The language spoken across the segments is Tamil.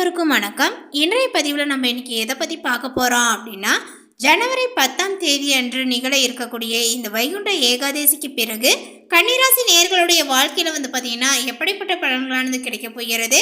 அனைவருக்கும் வணக்கம். இன்றைய பதிவில் நம்ம இன்னைக்கு எதை பற்றி பார்க்க போகிறோம் அப்படின்னா ஜனவரி பத்தாம் தேதி அன்று நிகழ இருக்கக்கூடிய இந்த வைகுண்ட ஏகாதசிக்கு பிறகு கன்னிராசி நேர்களுடைய வாழ்க்கையில் வந்து பார்த்தீங்கன்னா எப்படிப்பட்ட பலன்களானது கிடைக்கப் போகிறது?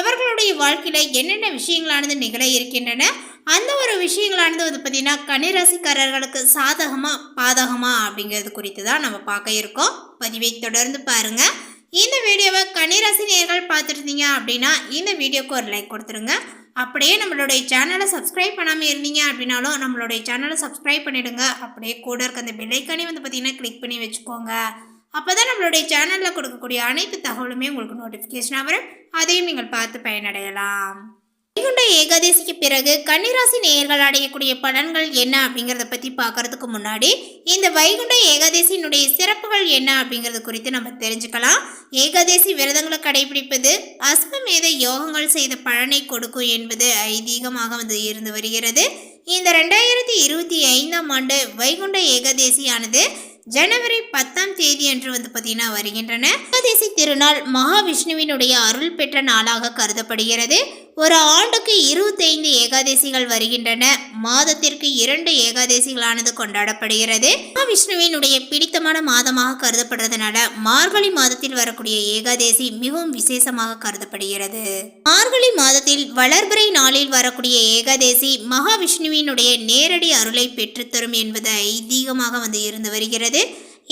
அவர்களுடைய வாழ்க்கையில் என்னென்ன விஷயங்களானது நிகழ இருக்கின்றன? அந்த ஒரு விஷயங்களானது வந்து பார்த்தீங்கன்னா கன்னிராசிக்காரர்களுக்கு சாதகமாக பாதகமாக அப்படிங்கிறது குறித்து தான் நம்ம பார்க்க இருக்கோம். பதிவை தொடர்ந்து பாருங்கள் இந்த வீடியோவை கன்னிராசி நேர்கள் பார்த்துருந்தீங்க அப்படின்னா இந்த வீடியோக்கு ஒரு லைக் கொடுத்துருங்க. அப்படியே நம்மளுடைய சேனலை சப்ஸ்கிரைப் பண்ணாமல் இருந்தீங்க அப்படின்னாலும் நம்மளுடைய சேனலை சப்ஸ்கிரைப் பண்ணிவிடுங்க அப்படியே கூட இருக்க அந்த பெல்லைக்கானே வந்து பார்த்தீங்கன்னா கிளிக் பண்ணி வச்சுக்கோங்க. அப்போ தான் நம்மளுடைய சேனலில் கொடுக்கக்கூடிய அனைத்து தகவலுமே உங்களுக்கு நோட்டிஃபிகேஷனாக வரும். அதையும் நீங்கள் பார்த்து பயனடையலாம். வைகுண்ட ஏகாதசிக்கு பிறகு கன்னிராசி நேயர்கள் அடையக்கூடிய பலன்கள் என்ன அப்படிங்கிறத பற்றி பார்க்கறதுக்கு முன்னாடி இந்த வைகுண்ட ஏகாதசியினுடைய சிறப்புகள் என்ன அப்படிங்கிறது குறித்து நம்ம தெரிஞ்சுக்கலாம். ஏகாதசி விரதங்களை கடைபிடிப்பது அஸ்வமேத யோகங்கள் செய்த பலனை கொடுக்கும் என்பது ஐதீகமாக வந்து இருந்து வருகிறது. இந்த ரெண்டாயிரத்தி இருபத்தி ஐந்தாம் ஆண்டு வைகுண்ட ஏகாதசியானது ஜனவரி பத்தாம் தேதி அன்று வந்து பார்த்தீங்கன்னா வருகின்றன. ஏகாதசி திருநாள் மகாவிஷ்ணுவினுடைய அருள் பெற்ற நாளாக கருதப்படுகிறது. ஒரு ஆண்டுக்கு இருபத்தைந்து ஏகாதசிகள் வருகின்றன. மாதத்திற்கு இரண்டு ஏகாதசிகளானது கொண்டாடப்படுகிறது. மகாவிஷ்ணுவினுடைய பிடித்தமான மாதமாக கருதப்படுறதுனால மார்கழி மாதத்தில் வரக்கூடிய ஏகாதசி மிகவும் விசேஷமாக கருதப்படுகிறது. மார்கழி மாதத்தில் வளர்பிறை நாளில் வரக்கூடிய ஏகாதசி மகாவிஷ்ணுவினுடைய நேரடி அருளை பெற்றுத்தரும் என்பது ஐதீகமாக வந்து இருந்து வருகிறது.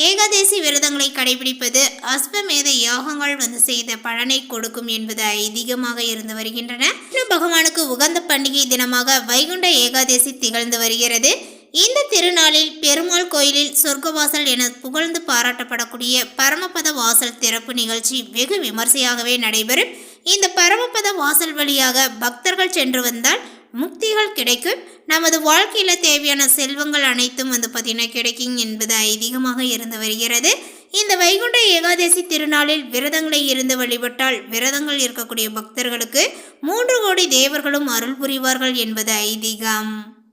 ஏகாதசி விரதங்களை கடைபிடிப்பது அஸ்வமேத யாகங்கள் வந்து செய்த பலனை கொடுக்கும் என்பது ஐதீகமாக இருந்து வருகின்றன. பகவானுக்கு உகந்த பண்டிகை தினமாக வைகுண்ட ஏகாதசி திகழ்ந்து வருகிறது. இந்த திருநாளில் பெருமாள் கோயிலில் சொர்க்கவாசல் என புகழ்ந்து பாராட்டப்படக்கூடிய பரமபத வாசல் திறப்பு நிகழ்ச்சி வெகு விமர்சையாகவே நடைபெறும். இந்த பரமபத வாசல் வழியாக பக்தர்கள் சென்று வந்தால் முக்திகள் கிடைக்கும். நமது வாழ்க்கையில் தேவையான செல்வங்கள் அனைத்தும் வந்து பார்த்தீங்கன்னா கிடைக்கும் என்பது ஐதீகமாக இருந்து வருகிறது. இந்த வைகுண்ட ஏகாதசி திருநாளில் விரதங்களை இருந்து வழிபட்டால் விரதங்கள் இருக்கக்கூடிய பக்தர்களுக்கு மூன்று கோடி தேவர்களும் அருள் புரிவார்கள் என்பது ஐதீகம்.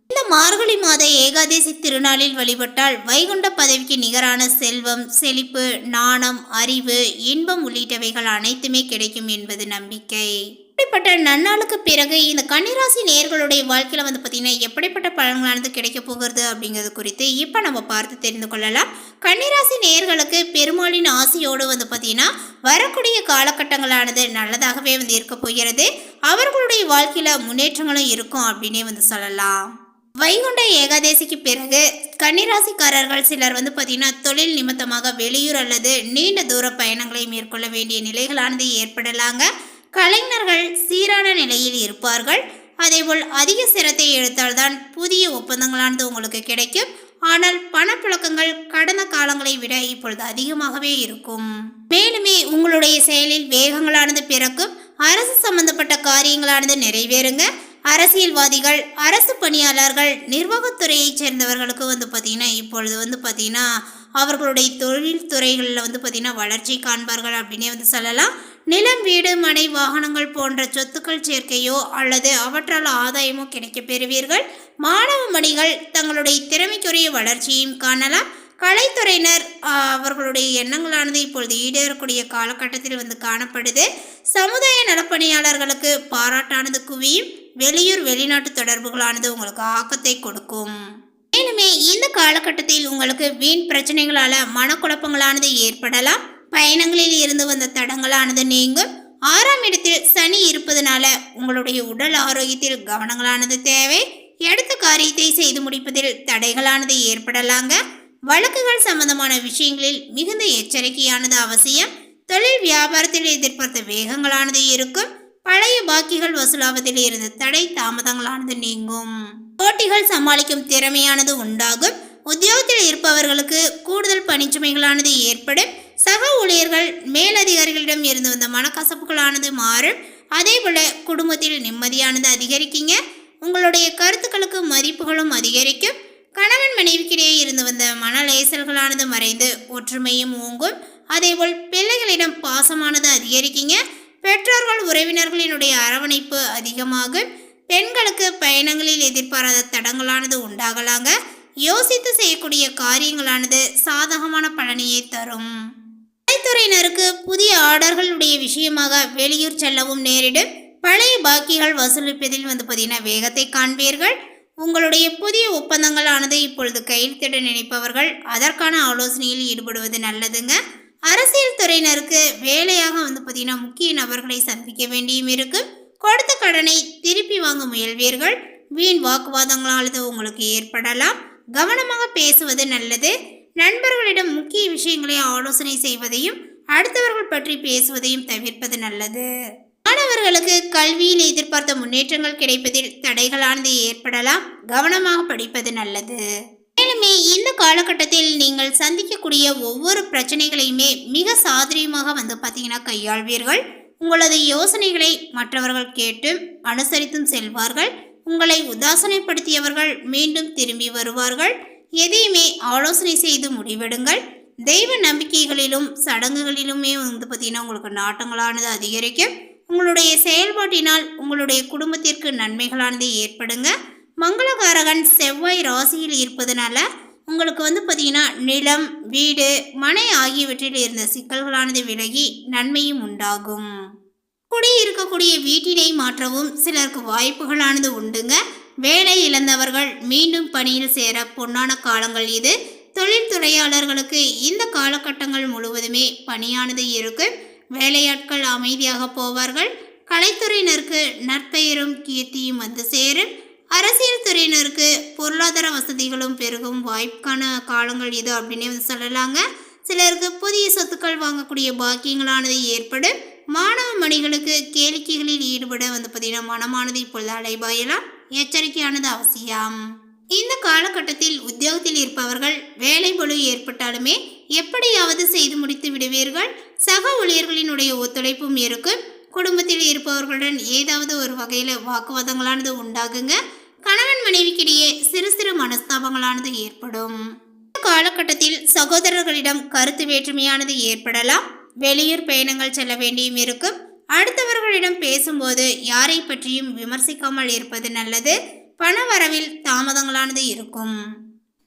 இந்த மார்கழி மாத ஏகாதசி திருநாளில் வழிபட்டால் வைகுண்ட பதவிக்கு நிகரான செல்வம் செழிப்பு நாணம் அறிவு இன்பம் உள்ளிட்டவைகள் அனைத்துமே கிடைக்கும் என்பது நம்பிக்கை. இப்படிப்பட்ட நன்னாளுக்கு பிறகு இந்த கன்னிராசி நேர்களுடைய வாழ்க்கையில் வந்து பார்த்திங்கன்னா எப்படிப்பட்ட பலன்களானது கிடைக்க போகிறது அப்படிங்கிறது குறித்து இப்போ நம்ம பார்த்து தெரிந்து கொள்ளலாம். கன்னிராசி நேர்களுக்கு பெருமாளின் ஆசையோடு வந்து பார்த்திங்கன்னா வரக்கூடிய காலகட்டங்களானது நல்லதாகவே வந்து இருக்க போகிறது. அவர்களுடைய வாழ்க்கையில் முன்னேற்றங்களும் இருக்கும் அப்படின்னே வந்து சொல்லலாம். வைகுண்ட ஏகாதேசிக்கு பிறகு கன்னிராசிக்காரர்கள் சிலர் வந்து பார்த்திங்கன்னா தொழில் நிமித்தமாக வெளியூர் அல்லது நீண்ட தூர பயணங்களை மேற்கொள்ள வேண்டிய நிலைகளானது ஏற்படலாங்க. கலைஞர்கள் சீரான நிலையில் இருப்பார்கள். அதேபோல் அதிக சிரத்தை எடுத்தால்தான் புதிய ஒப்பந்தங்களானது உங்களுக்கு கிடைக்கும். ஆனால் பணப்புழக்கங்கள் கடந்த காலங்களை விட இப்பொழுது அதிகமாகவே இருக்கும். மேலுமே உங்களுடைய செயலில் வேகங்களானது பிறக்கும். அரசு சம்பந்தப்பட்ட காரியங்களானது நிறைவேறுங்க. அரசியல்வாதிகள் அரசு பணியாளர்கள் நிர்வாகத்துறையைச் சேர்ந்தவர்களுக்கு வந்து பார்த்திங்கன்னா இப்பொழுது வந்து பார்த்திங்கன்னா அவர்களுடைய தொழில் துறைகளில் வந்து பார்த்திங்கன்னா வளர்ச்சி காண்பார்கள் அப்படின்னே வந்து சொல்லலாம். நிலம் வீடு மனை வாகனங்கள் போன்ற சொத்துக்கள் சேர்க்கையோ அல்லது அவற்றால் ஆதாயமோ கிடைக்கப் பெறுவீர்கள். மாணவ மணிகள் தங்களுடைய திறமைக்குரிய வளர்ச்சியையும் காணலாம். கலைத்துறையினர் அவர்களுடைய எண்ணங்களானது இப்பொழுது ஈடேறக்கூடிய காலகட்டத்தில் வந்து காணப்படுது. சமுதாய நலப்பணியாளர்களுக்கு பாராட்டானது குவியும். வெளியூர் வெளிநாட்டு தொடர்புகளானது உங்களுக்கு ஆக்கத்தை கொடுக்கும். மேலுமே இந்த காலகட்டத்தில் உங்களுக்கு வீண் பிரச்சனைகளால மனக்குழப்பங்களானது ஏற்படலாம். பயணங்களில் இருந்து வந்த தடங்களானது நீங்கும். ஆறாம் இடத்தில் சனி இருப்பதனால உங்களுடைய உடல் ஆரோக்கியத்தில் கவனங்களானது தேவை. எடுத்த காரியத்தை செய்து முடிப்பதில் தடைகளானது ஏற்படலாங்க. வழக்குகள் சம்பந்தமான விஷயங்களில் மிகுந்த எச்சரிக்கையானது அவசியம். தொழில் வியாபாரத்தில் எதிர்பார்த்த வேகங்களானது இருக்கும். பழைய பாக்கிகள் வசூலாவதில் இருந்து தடை தாமதங்களானது நீங்கும். போட்டிகள் சமாளிக்கும் திறமையானது உண்டாகும். உத்தியோகத்தில் இருப்பவர்களுக்கு கூடுதல் பணிச்சுமைகளானது ஏற்படும். சக ஊழியர்கள் மேலதிகாரிகளிடம் இருந்து வந்த மனக்கசப்புகளானது மாறும். அதே போல குடும்பத்தில் நிம்மதியானது அதிகரிக்குங்க. உங்களுடைய கருத்துக்களுக்கு மதிப்புகளும் அதிகரிக்கும். கணவன் மனைவிக்கிடையே இருந்து வந்த மன லேசல்களானது மறைந்து ஒற்றுமையும் ஓங்கும். அதேபோல் பிள்ளைகளிடம் பாசமானது அதிகரிக்குங்க. பெற்றோர்கள் உறவினர்களினுடைய அரவணைப்பு அதிகமாகும். பெண்களுக்கு பயணங்களில் எதிர்பாராத தடங்களானது உண்டாகலாங்க. யோசித்து செய்யக்கூடிய காரியங்களானது சாதகமான பலனையே தரும். கலைத்துறையினருக்கு புதிய ஆர்டர்களுடைய விஷயமாக வெளியூர் செல்லவும் நேரிடும். பழைய பாக்கிகள் வசூலிப்பதில் வந்து பார்த்தீங்கன்னா வேகத்தை காண்பீர்கள். உங்களுடைய புதிய ஒப்பந்தங்களானது இப்பொழுது கையெழுத்திட நினைப்பவர்கள் அதற்கான ஆலோசனையில் ஈடுபடுவது நல்லதுங்க. அரசியல் துறையினருக்கு வேலையாக வந்து பார்த்தீங்கன்னா முக்கிய நபர்களை சந்திக்க வேண்டியும் இருக்கு. கொடுத்த கடனை திருப்பி வாங்க முயல்வீர்கள். வீண் வாக்குவாதங்களானது உங்களுக்கு ஏற்படலாம். கவனமாக பேசுவது நல்லது. நண்பர்களிடம் முக்கிய விஷயங்களை ஆலோசனை செய்வதையும் அடுத்தவர்கள் பற்றி பேசுவதையும் தவிர்ப்பது நல்லது. மாணவர்களுக்கு கல்வியில் எதிர்பார்த்த முன்னேற்றங்கள் கிடைப்பதில் தடைகளானது ஏற்படலாம். கவனமாக படிப்பது நல்லது. மேலுமே இந்த காலகட்டத்தில் நீங்கள் சந்திக்கக்கூடிய ஒவ்வொரு பிரச்சனைகளையுமே மிக சாதுரியமாக வந்து பார்த்தீங்கன்னா கையாள்வீர்கள். உங்களது யோசனைகளை மற்றவர்கள் கேட்டும் அனுசரித்தும் செல்வார்கள். உங்களை உதாசனைப்படுத்தியவர்கள் மீண்டும் திரும்பி வருவார்கள். எதையுமே ஆலோசனை செய்து முடிவெடுங்கள். தெய்வ நம்பிக்கைகளிலும் சடங்குகளிலுமே வந்து பார்த்தீங்கன்னா உங்களுக்கு நாட்டங்களானது அதிகரிக்கும். உங்களுடைய செயல்பாட்டினால் உங்களுடைய குடும்பத்திற்கு நன்மைகளானது ஏற்படுங்க. மங்களகாரகன் செவ்வாய் ராசியில் இருப்பதனால உங்களுக்கு வந்து பார்த்தீங்கன்னா நிலம் வீடு மனை ஆகியவற்றில் இருந்த சிக்கல்களானது விலகி நன்மையும் உண்டாகும். குடியிருக்கக்கூடிய வீட்டினை மாற்றவும் சிலருக்கு வாய்ப்புகளானது உண்டுங்க. வேலை இழந்தவர்கள் மீண்டும் பணியில் சேர பொன்னான காலங்கள் இது. தொழில்துறையாளர்களுக்கு இந்த காலகட்டங்கள் முழுவதுமே பணியானது இருக்கு. வேலையாட்கள் அமைதியாக போவார்கள். கலைத்துறையினருக்கு நற்பெயரும் கீர்த்தியும் வந்து சேரும். அரசியல் துறையினருக்கு பொருளாதார வசதிகளும் பெருகும். வாய்ப்புக்கான காலங்கள் இது அப்படின்னே வந்து சொல்லலாங்க. சிலருக்கு புதிய சொத்துக்கள் வாங்கக்கூடிய பாக்கியங்களானது ஏற்படும். மாணவ மணிகளுக்கு கேளிக்கைகளில் ஈடுபட வந்து பார்த்தீங்கன்னா மனமானது இப்பொழுது அலைபாயலாம். எச்சரிக்கையானது அவசியம். இந்த காலகட்டத்தில் உத்தியோகத்தில் இருப்பவர்கள் வேலை பொழு ஏற்பட்டாலுமே எப்படியாவது செய்து முடித்து விடுவீர்கள். சக ஊழியர்களினுடைய ஒத்துழைப்பும் இருக்கும். குடும்பத்தில் இருப்பவர்களுடன் ஏதாவது ஒரு வகையில் வாக்குவாதங்களானது உண்டாகுங்க. மனைவிக்கிடையே சிறு சிறு மனஸ்தாபங்களானது ஏற்படும். இந்த காலகட்டத்தில் சகோதரர்களிடம் கருத்து வேற்றுமையானது ஏற்படலாம். வெளியூர் பயணங்கள் செல்ல வேண்டியும் இருக்கும். அடுத்தவர்களிடம் பேசும்போது யாரை பற்றியும் விமர்சிக்காமல் இருப்பது நல்லது. பண வரவில் தாமதங்களானது இருக்கும்.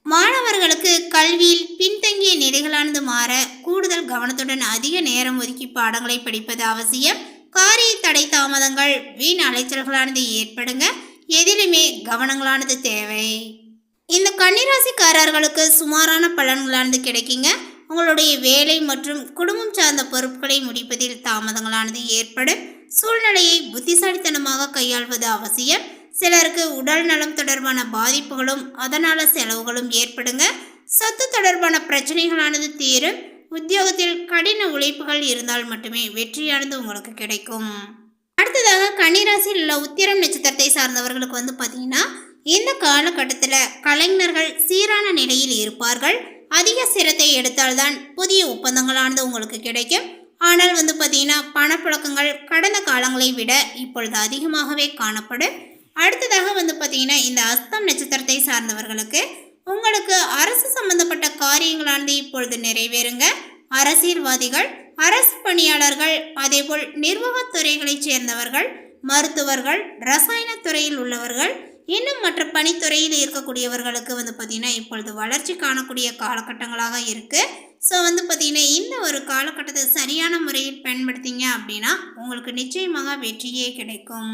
மாணவர்களுக்கு கல்வியில் பின்தங்கிய நிலைகளானது மாற கூடுதல் கவனத்துடன் அதிக நேரம் ஒதுக்கி பாடங்களை படிப்பது அவசியம். காரிய தடை தாமதங்கள் வீண் அலைச்சல்களானது ஏற்படுங்க. எதிலுமே கவனங்களானது தேவை. இந்த கன்னிராசிக்காரர்களுக்கு சுமாரான பலன்களானது கிடைக்குங்க. உங்களுடைய வேலை மற்றும் குடும்பம் சார்ந்த பொறுப்புகளை முடிப்பதில் தாமதங்களானது ஏற்படும். சூழ்நிலையை புத்திசாலித்தனமாக கையாள்வது அவசியம். சிலருக்கு உடல் நலம் தொடர்பான பாதிப்புகளும் அதனால செலவுகளும் ஏற்படுங்க. சொத்து தொடர்பான பிரச்சனைகளானது தீரும். உத்தியோகத்தில் கடின உழைப்புகள் இருந்தால் மட்டுமே வெற்றியானது உங்களுக்கு கிடைக்கும். அடுத்ததாக கன்னிராசியில் உள்ள உத்திரம் நட்சத்திரத்தை சார்ந்தவர்களுக்கு வந்து பார்த்தீங்கன்னா இந்த காலகட்டத்தில் கலைஞர்கள் சீரான நிலையில் இருப்பார்கள். அதிக சிரத்தை எடுத்தால்தான் புதிய ஒப்பந்தங்களானது உங்களுக்கு கிடைக்கும். ஆனால் வந்து பார்த்தீங்கன்னா பணப்புழக்கங்கள் கடந்த காலங்களை விட இப்பொழுது அதிகமாகவே காணப்படும். அடுத்ததாக வந்து பார்த்தீங்கன்னா இந்த அஸ்தம் நட்சத்திரத்தை சார்ந்தவர்களுக்கு உங்களுக்கு அரசு சம்பந்தப்பட்ட காரியங்களானது இப்பொழுது நிறைவேறுங்க. அரசியல்வாதிகள் அரசு பணியாளர்கள் அதேபோல் நிர்வாகத் துறைகளைச் சேர்ந்தவர்கள் மருத்துவர்கள் ரசாயன துறையில் உள்ளவர்கள் இன்னும் மற்ற பணித்துறையில் இருக்கக்கூடியவர்களுக்கு வந்து பார்த்திங்கன்னா இப்பொழுது வளர்ச்சி காணக்கூடிய காலகட்டங்களாக இருக்குது ஸோ வந்து பார்த்திங்கன்னா இந்த ஒரு காலகட்டத்தை சரியான முறையில் பயன்படுத்திங்க அப்படின்னா உங்களுக்கு நிச்சயமாக வெற்றியே கிடைக்கும்.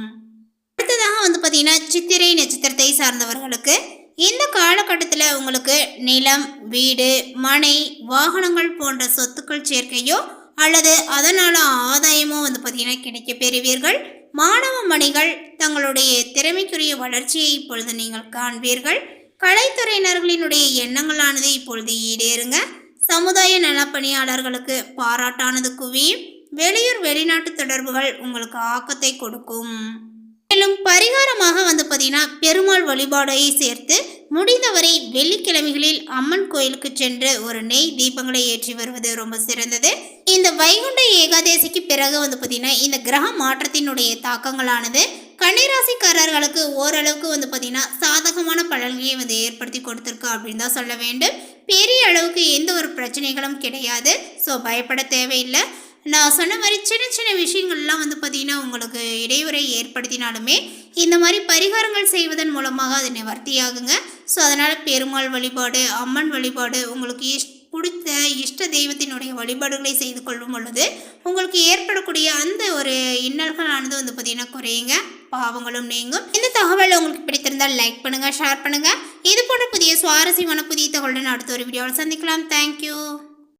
அடுத்ததாக வந்து பார்த்தீங்கன்னா சித்திரை நட்சத்திரத்தை சார்ந்தவர்களுக்கு இந்த காலகட்டத்தில் உங்களுக்கு நிலம் வீடு மனை வாகனங்கள் போன்ற சொத்துக்கள் சேர்க்கையோ அல்லது அதனால் ஆதாயமோ வந்து பார்த்தீங்கன்னா கிடைக்க பெறுவீர்கள். மாணவ மணிகள் தங்களுடைய திறமைக்குரிய வளர்ச்சியை இப்பொழுது நீங்கள் காண்பீர்கள். கலைத்துறையினர்களினுடைய எண்ணங்களானது இப்பொழுது ஈடேறுங்க. சமுதாய நலப்பணியாளர்களுக்கு பாராட்டானது குவியும். வெளியூர் வெளிநாட்டு தொடர்புகள் உங்களுக்கு ஆக்கத்தை கொடுக்கும். மேலும் பரிகாரமாக வந்து பார்த்தீங்கன்னா பெருமாள் வழிபாடையை சேர்த்து முடிந்தவரை வெள்ளிக்கிழமைகளில் அம்மன் கோயிலுக்கு சென்று ஒரு நெய் தீபங்களை ஏற்றி வருவது ரொம்ப சிறந்தது. இந்த வைகுண்ட ஏகாதேசிக்கு பிறகு வந்து பார்த்தீங்கன்னா இந்த கிரக மாற்றத்தினுடைய தாக்கங்களானது கன்னிராசிக்காரர்களுக்கு ஓரளவுக்கு வந்து பார்த்தீங்கன்னா சாதகமான பலன்களையும் வந்து ஏற்படுத்தி கொடுத்துருக்கு அப்படின்னு தான் சொல்ல வேண்டும். பெரிய அளவுக்கு எந்த ஒரு பிரச்சனைகளும் கிடையாது. ஸோ பயப்பட தேவையில்லை. நான் சொன்ன மாதிரி சின்ன சின்ன விஷயங்கள்லாம் வந்து பார்த்திங்கன்னா உங்களுக்கு இடையூறை ஏற்படுத்தினாலுமே இந்த மாதிரி பரிகாரங்கள் செய்வதன் மூலமாக அது நிவர்த்தியாகுங்க. ஸோ அதனால் பெருமாள் வழிபாடு அம்மன் வழிபாடு உங்களுக்கு இஷ் பிடித்த இஷ்ட தெய்வத்தினுடைய வழிபாடுகளை செய்து கொள்ளும் பொழுது உங்களுக்கு ஏற்படக்கூடிய அந்த ஒரு இன்னல்களானது வந்து பார்த்தீங்கன்னா குறையுங்க. பாவங்களும் நீங்கும். இந்த தகவல் உங்களுக்கு பிடித்திருந்தால் லைக் பண்ணுங்கள் ஷேர் பண்ணுங்கள் இது போன்ற புதிய சுவாரஸ்யமான புதிய தகவலுடன் அடுத்த ஒரு வீடியோவில் சந்திக்கலாம். தேங்க்யூ